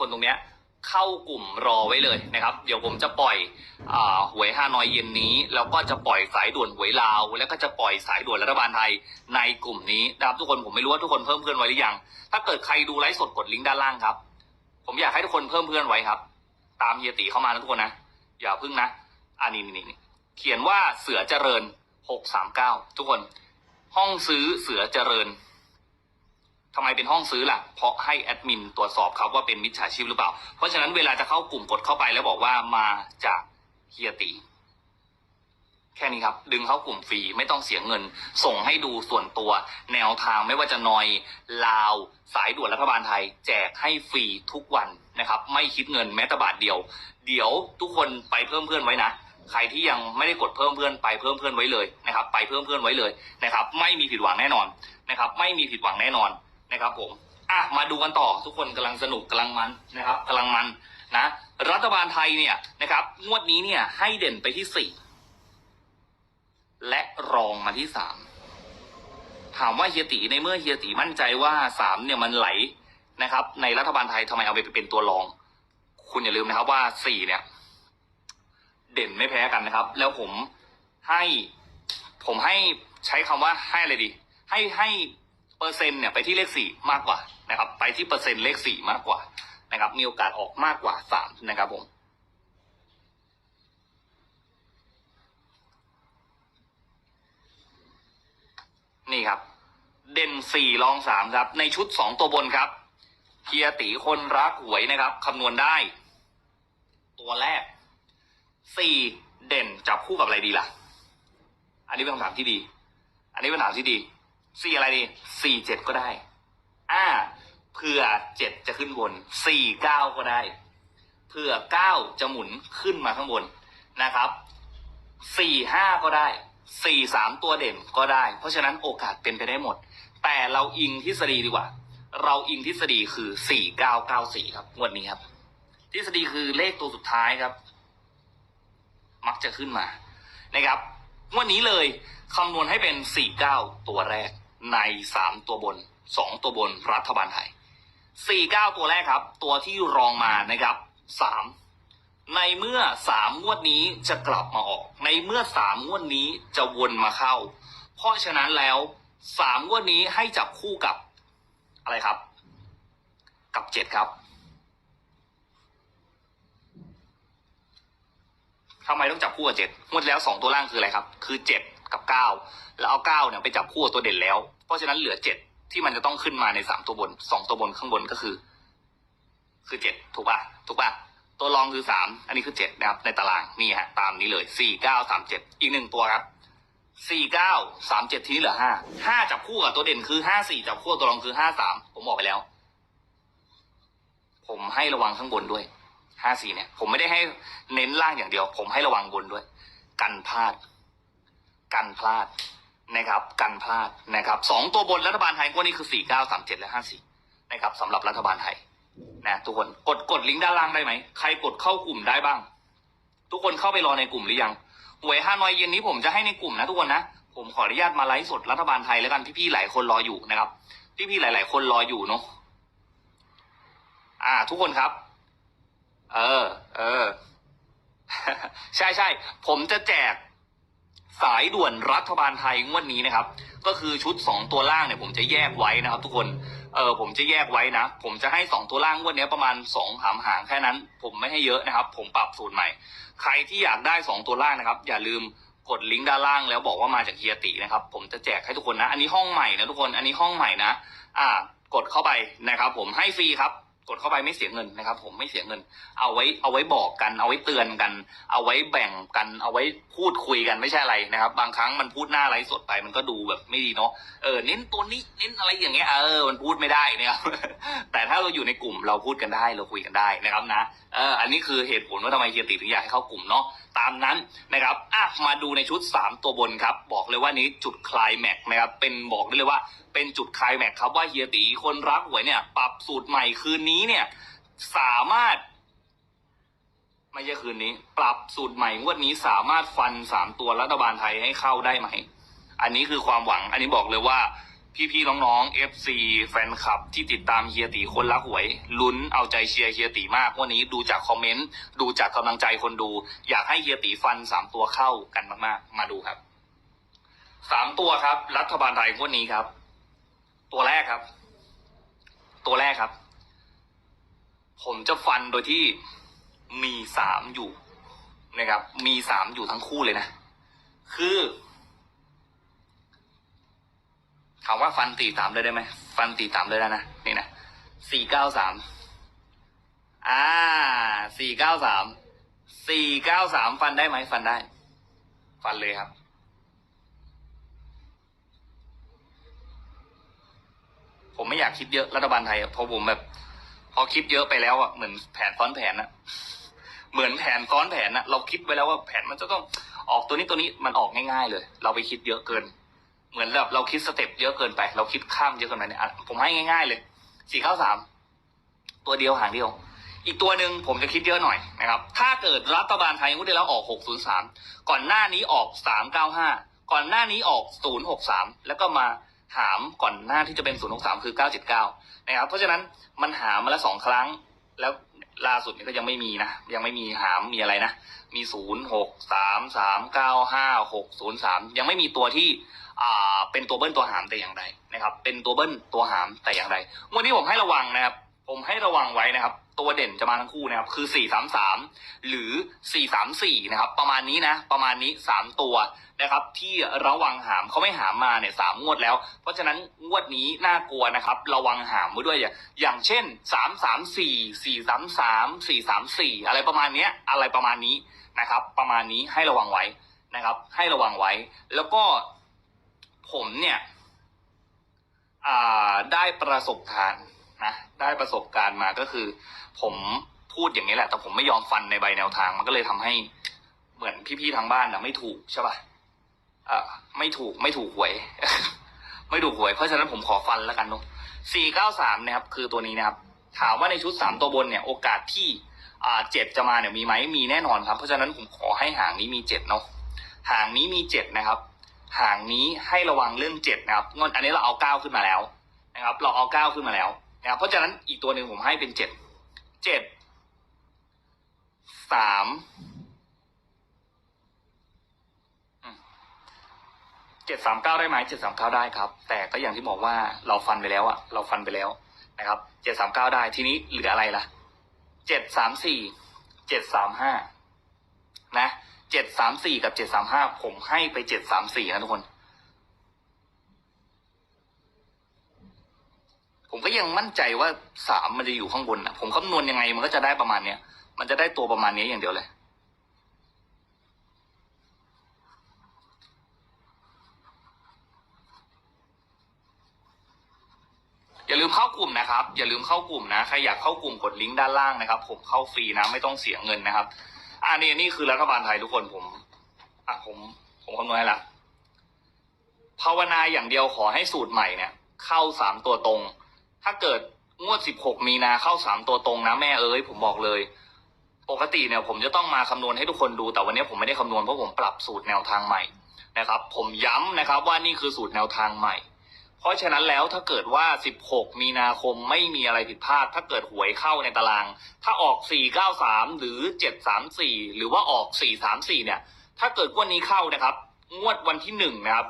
คนตรงเนี้ยเข้ากลุ่มรอไว้เลยนะครับ เดี๋ยวผมจะปล่อยอหวยฮานอยเย็นนี้ แล้วก็จะปล่อยสายด่วนหวยลาว แล้วก็จะปล่อยสายด่วนรัฐบาลไทยในกลุ่มนี้นะครับทุกคนผมไม่รู้ว่าทุกคนเพิ่มเพื่อนไว้หรือยัง ถ้าเกิดใครดูไลฟ์สดกดลิงก์ด้านล่างครับ ผมอยากให้ทุกคนเพิ่มเพื่อนไว้ครับ ตามเฮียตีเข้ามานะทุกคนนะอย่าพึ่งนะอ่านี่นี่นี่เขียนว่าเสือเจริญหกสามเก้าทุกคน ห้องซื้อเสือเจริญ ทำไมเป็นห้องซื้อล่ะ เพราะให้แอดมินตรวจสอบครับว่าเป็นมิจฉาชีพหรือเปล่า เพราะฉะนั้นเวลาจะเข้ากลุ่มกดเข้าไปแล้วบอกว่ามาจากเฮียตี แค่นี้ครับ ดึงเข้ากลุ่มฟรีไม่ต้องเสียเงิน ส่งให้ดูส่วนตัว แนวทางไม่ว่าจะนอย ลาว สายด่วนรัฐบาลไทย แจกให้ฟรีทุกวันนะครับ ไม่คิดเงินแม้แต่บาทเดียว เดี๋ยวทุกคนไปเพิ่มเพื่อนไว้นะใครที่ยังไม่ได้กดเพิ่มเพื่อนไปเพิ่มเพื่อนไว้เลยนะครับ ไปเพิ่มเพื่อนไว้เลยนะครับ ไม่มีผิดหวังแน่นอนนะครับ ไม่มีผิดหวังแน่นอน นะครับผมอะมาดูกันต่อทุกคนกำลังสนุกกำลังมันนะครับกำลังมันนะรัฐบาลไทยเนี่ยนะครับ งวดนี้เนี่ย ให้เด่นไปที่สี่และรองมาที่สามถามว่าเฮียตีในเมื่อเฮียตีมั่นใจว่าสามเนี่ยมันไหลนะครับ ในรัฐบาลไทยทำไมเอาไปเป็นตัวรอง คุณอย่าลืมนะครับว่าสี่เนี่ย เด่นไม่แพ้กันนะครับ แล้วผมให้ ผมให้ใช้คำว่าให้อะไรดี ให้ให้ เปอร์เซ็นต์เนี่ยไปที่เลขสี่มากกว่านะครับ ไปที่เปอร์เซ็นต์เลขสี่มากกว่านะครับ มีโอกาสออกมากกว่าสามนะครับผมนี่ครับ เด่นสี่รองสามครับ ในชุดสองตัวบนครับเฮียตีคนรักหวยนะครับคำนวณได้ ตัวแรกสี่เด่นจับคู่กับอะไรดีล่ะ อันนี้เป็นคำถามที่ดี อันนี้เป็นคำถามที่ดี สี่อะไรดีสี่เจ็ดก็ได้ อ่าเผื่อเจ็ดจะขึ้นบนสี่เก้าก็ได้เผื่อเก้าจะหมุนขึ้นมาข้างบนนะครับสี่ห้าก็ได้สี่สามตัวเด่นก็ได้ เพราะฉะนั้นโอกาสเป็นไปได้หมด แต่เราอิงทฤษฎีดีกว่า เราอิงทฤษฎีคือสี่เก้าเก้าสี่ครับงวดนี้ครับ ทฤษฎีคือเลขตัวสุดท้ายครับ มักจะขึ้นมานะครับงวดนี้เลยคำนวณให้เป็นสี่เก้าตัวแรก ในสามตัวบนสองตัวบนรัฐบาลไทยสี่เก้าตัวแรกครับ ตัวที่รองมานะครับสามในเมื่อสามงวดนี้จะกลับมาออก ในเมื่อสามงวดนี้จะวนมาเข้า เพราะฉะนั้นแล้วสามงวดนี้ให้จับคู่กับอะไรครับ กับเจ็ดครับทำไมต้องจับคู่กับเจ็ดงวดแล้วสองตัวล่างคืออะไรครับ คือเจ็ด เก้าแล้วเอาเก้าเนี่ยไปจับคู่ตัวเด่นแล้ว เพราะฉะนั้นเหลือเจ็ดที่มันจะต้องขึ้นมาในสามตัวบนสองตัวบนข้างบนก็คือ คือเจ็ดถูกป่ะถูกป่ะตัวรองคือสามอันนี้คือเจ็ดนะครับ ในตารางนี่ฮะตามนี้เลยสี่เก้าสามเจ็ดอีกหนึ่งตัวครับสี่เก้าสามเจ็ดทีนี้เหลือห้าห้าจับคู่กับตัวเด่นคือห้าสี่จับคู่ตัวรองคือห้าสามผมบอกไปแล้ว ผมให้ระวังข้างบนด้วยห้าสี่เนี่ย ผมไม่ได้ให้เน้นล่างอย่างเดียว ผมให้ระวังบนด้วย กันพลาด กันพลาดนะครับ กันพลาดนะครับสองตัวบนรัฐบาลไทยงวดนี้คือสี่เก้าสามเจ็ดและห้าสี่นะครับสำหรับรัฐบาลไทยนะทุกคนกดกดลิงก์ด้านล่างได้ไหมใครกดเข้ากลุ่มได้บ้าง ทุกคนเข้าไปรอในกลุ่มหรือยังหวยฮานอยเย็นนี้ผมจะให้ในกลุ่มนะทุกคนนะผมขออนุญาตมาไลฟ์สดรัฐบาลไทยแล้วกันพี่ๆหลายคนรออยู่นะครับ พี่ๆหลาย ๆ คนรออยู่เนาะอ่า ทุกคนครับ เออ เออ ใช่ใช่ผมจะแจก สายด่วนรัฐบาลไทยงวดนี้นะครับ ก็คือชุดสองตัวล่างเนี่ยผมจะแยกไว้นะครับทุกคน เออผมจะแยกไว้นะ ผมจะให้สองตัวล่างงวดนี้ประมาณสองหามหางแค่นั้น ผมไม่ให้เยอะนะครับ ผมปรับสูตรใหม่ ใครที่อยากได้สองตัวล่างนะครับ อย่าลืมกดลิงก์ด้านล่างแล้วบอกว่ามาจากเฮียตีนะครับ ผมจะแจกให้ทุกคนนะ อันนี้ห้องใหม่นะทุกคน อันนี้ห้องใหม่นะ อ่ากดเข้าไปนะครับ ผมให้ฟรีครับ กดเข้าไปไม่เสียเงินนะครับ ผมไม่เสียเงิน เอาไว้เอาไว้บอกกัน เอาไว้เตือนกัน เอาไว้แบ่งกัน เอาไว้พูดคุยกันไม่ใช่อะไรนะครับ บางครั้งมันพูดหน้าไลฟ์สดไปมันก็ดูแบบไม่ดีเนาะเออเน้นตัวนี้เน้นอะไรอย่างเงี้ยเออมันพูดไม่ได้นะครับแต่ถ้าเราอยู่ในกลุ่มเราพูดกันได้เราคุยกันได้นะครับนะอันนี้คือเหตุผลว่าทำไมเฮียติถึงอยากให้เข้ากลุ่มเนาะตามนั้นนะครับอะมาดูในชุด 3 ตัวบนครับ บอกเลยว่านี้จุดคลายแม็กนะครับเป็นบอกได้เลยว่า เป็นจุดคลายแม็กครับว่าเฮียตีคนรักหวยเนี่ยปรับสูตรใหม่คืนนี้เนี่ยสามารถไม่ใช่คืนนี้ ปรับสูตรใหม่งวดนี้สามารถฟันสามตัวรัฐบาลไทยให้เข้าได้ไหม อันนี้คือความหวัง อันนี้บอกเลยว่า พี่ๆน้องๆ FC แฟนคลับที่ติดตามเฮียตีคนละหวย ลุ้นเอาใจเชียร์เฮียตีมากวันนี้ดูจากคอมเมนต์ดูจากกำลังใจคนดู อยากให้เฮียตีฟันสามตัวเข้ากันมากๆ มาดูครับสามตัวครับ รัฐบาลไทยวันนี้ครับ ตัวแรกครับ ตัวแรกครับ ผมจะฟันโดยที่มีสามอยู่นะครับ มีสามอยู่ทั้งคู่เลยนะ คือ ถามว่าฟันตีสามเลยได้ไหมฟันตีสามเลยแล้วนะนี่นะสี่เก้าสามอ่าสี่เก้าสามสี่เก้าสามฟันได้ไหมฟันได้ ฟันเลยครับผมไม่อยากคิดเยอะรัฐบาลไทยเพราะผมแบบ พอคิดเยอะไปแล้วอะเหมือนแผนซ้อนแผนอะเหมือนแผนซ้อนแผนอะเราคิดไว้แล้วว่าแผนมันจะต้องออกตัวนี้ตัวนี้มันออกง่ายๆเลย เราไปคิดเยอะเกิน เหมือนแบบเราคิดสเต็ปเยอะเกินไป เราคิดข้ามเยอะเกินไปเนี่ยผมให้ง่าย ๆ เลยสี่เข้าสามตัวเดียวหางเดียว อีกตัวหนึ่งผมจะคิดเยอะหน่อยนะครับ ถ้าเกิดรัฐบาลไทยงวดที่แล้วออกหกศูนย์สามก่อนหน้านี้ออกสามเก้าห้าก่อนหน้านี้ออกศูนย์หกสามแล้วก็มาหามก่อนหน้าที่จะเป็นศูนย์หกสามคือเก้าเจ็ดเก้านะครับ เพราะฉะนั้นมันหามมาแล้วสองครั้ง แล้วล่าสุดนี่ก็ยังไม่มีนะ ยังไม่มีหามมีอะไรนะ มีศูนย์หกสามสามเก้าห้าหกศูนย์สามยังไม่มีตัวที่อ่าเป็นตัวเบิ้ลตัวหามแต่อย่างใดนะครับ เป็นตัวเบิ้ลตัวหามแต่อย่างใดวันนี้ผมให้ระวังนะครับ ผมให้ระวังไว้นะครับ ตัวเด่นจะมาทั้งคู่นะครับ คือสี่สามสามหรือสี่สามสี่นะครับ ประมาณนี้นะ ประมาณนี้สามตัวนะครับ ที่ระวังหามเขาไม่หามมาเนี่ยสามงวดแล้ว เพราะฉะนั้นงวดนี้น่ากลัวนะครับ ระวังหามไว้ด้วย อย่างอย่างเช่นสามสามสี่สี่สามสามสี่สามสี่อะไรประมาณเนี้ย อะไรประมาณนี้นะครับ ประมาณนี้ให้ระวังไว้นะครับ ให้ระวังไว้ แล้วก็ผมเนี่ยได้ประสบการณ์นะ ได้ประสบการณ์มาก็คือ ผมพูดอย่างนี้แหละ แต่ผมไม่ยอมฟันในใบแนวทาง มันก็เลยทำให้เหมือนพี่ๆทางบ้านนะไม่ถูกใช่ป่ะอ่าไม่ถูกไม่ถูกหวย ไม่ถูกหวย เพราะฉะนั้นผมขอฟันแล้วกันเนาะสี่เก้าสามนะครับ คือตัวนี้นะครับ ถามว่าในชุดสามตัวบนเนี่ย โอกาสที่อ่าเจ็ดจะมาเนี่ยมีไหมมีแน่นอนครับ เพราะฉะนั้นผมขอให้หางนี้มีเจ็ดเนาะหางนี้มีเจ็ดนะครับ หางนี้ให้ระวังเรื่องเจ็ดนะครับงอนอันนี้เราเอาเก้าขึ้นมาแล้วนะครับ เราเอาเก้าขึ้นมาแล้ว นะครับเพราะฉะนั้นอีกตัวหนึ่งผมให้เป็นเจ็ดเจ็ดสามอืมเจ็ดสามเก้าได้ไหมเจ็ดสามเก้าได้ครับ แต่ก็อย่างที่บอกว่าเราฟันไปแล้วอะเราฟันไปแล้วนะครับเจ็ดสามเก้าได้ทีนี้เหลืออะไรล่ะเจ็ดสามสี่เจ็ดสามห้านะเจ็ดสามสี่กับเจ็ดสามห้าผมให้ไปเจ็ดสามสี่นะทุกคน ผมก็ ยังมั่นใจว่าสามมันจะอยู่ข้างบนนะผมคำนวณยังไงมันก็จะได้ประมาณเนี้ย มันจะได้ตัวประมาณนี้อย่างเดียวเลย อย่าลืมเข้ากลุ่มนะครับ อย่าลืมเข้ากลุ่มนะ ใครอยากเข้ากลุ่มกดลิงก์ด้านล่างนะครับ ผมเข้าฟรีนะ ไม่ต้องเสียเงินนะครับ อ่านี่นี่คือรัฐบาลไทยทุกคนผม อะผม ผมคำนวณให้ละภาวนาอย่างเดียวขอให้สูตรใหม่เนี่ย เข้าสามตัวตรง ถ้าเกิดงวดสิบหกมีนาเข้าสามตัวตรงนะแม่เอ้ยผมบอกเลย ปกติเนี่ยผมจะต้องมาคำนวณให้ทุกคนดู แต่วันนี้ผมไม่ได้คำนวณเพราะผมปรับสูตรแนวทางใหม่นะครับ ผมย้ำนะครับว่านี่คือสูตรแนวทางใหม่ เพราะฉะนั้นแล้วถ้าเกิดว่า 16 มีนาคมไม่มีอะไรผิดพลาด ถ้าเกิดหวยเข้าในตาราง ถ้าออก 493 หรือ 734 หรือว่าออก 434 เนี่ย ถ้าเกิดงวดนี้เข้านะครับ งวดวันที่หนึ่งนะครับ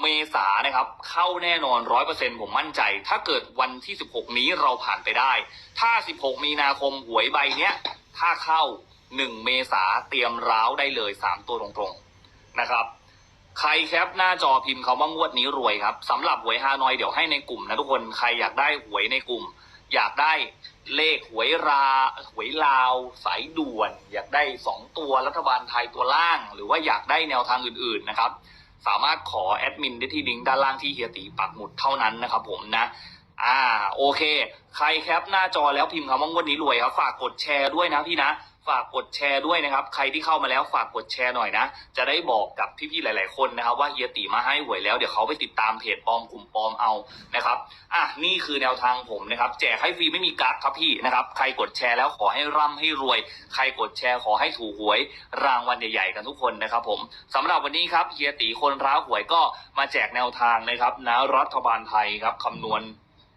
เมษานะครับ เข้าแน่นอนร้อยเปอร์เซ็นผมมั่นใจ ถ้าเกิดวันที่16นี้เราผ่านไปได้ ถ้า16มีนาคมหวยใบเนี้ย ถ้าเข้า1เมษาเตรียมร้าวได้เลย3ตัวตรงๆนะครับ ใครแคปหน้าจอพิมพ์คำว่างวดนี้รวยครับสำหรับหวยฮานอยเดี๋ยวให้ในกลุ่มนะทุกคนใครอยากได้หวยในกลุ่ม อยากได้เลขหวยราหวยลาว สายด่วน อยากได้สองตัวรัฐบาลไทยตัวล่าง หรือว่าอยากได้แนวทางอื่นๆนะครับ สามารถขอแอดมินได้ที่ลิงก์ด้านล่างที่เฮียตีปักหมุดเท่านั้นนะครับผมนะอ่าโอเค ใครแคปหน้าจอแล้วพิมพ์คำว่างวดนี้รวยครับ ฝากกดแชร์ด้วยนะพี่นะ ฝากกดแชร์ด้วยนะครับ ใครที่เข้ามาแล้วฝากกดแชร์หน่อยนะ จะได้บอกกับพี่ๆหลาย ๆ คนนะครับ ว่าเฮียตีมาให้หวยแล้วเดี๋ยวเขาไปติดตามเพจปลอมกลุ่มปลอมเอานะครับอะนี่คือแนวทางผมนะครับแจกให้ฟรีไม่มีกั๊กครับพี่นะครับ ใครกดแชร์แล้วขอให้ร่ำให้รวย ใครกดแชร์ขอให้ถูกหวย รางวัลใหญ่ ๆ กันทุกคนนะครับ ผมสำหรับวันนี้ครับเฮียตีคนร้าหวยก็มาแจกแนวทางนะครับนะรัฐบาลไทยครับคำนวณ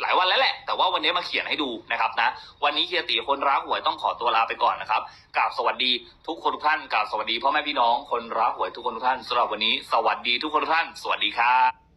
หลายวันแล้วแหละ แต่ว่าวันนี้มาเขียนให้ดูนะครับนะ วันนี้เฮียตีคนรักหวยต้องขอตัวลาไปก่อนนะครับกราบสวัสดีทุกคนทุกท่านกราบสวัสดีพ่อแม่พี่น้องคนรักหวยทุกคนทุกท่านสำหรับวันนี้ สวัสดีทุกคนทุกท่าน สวัสดีครับ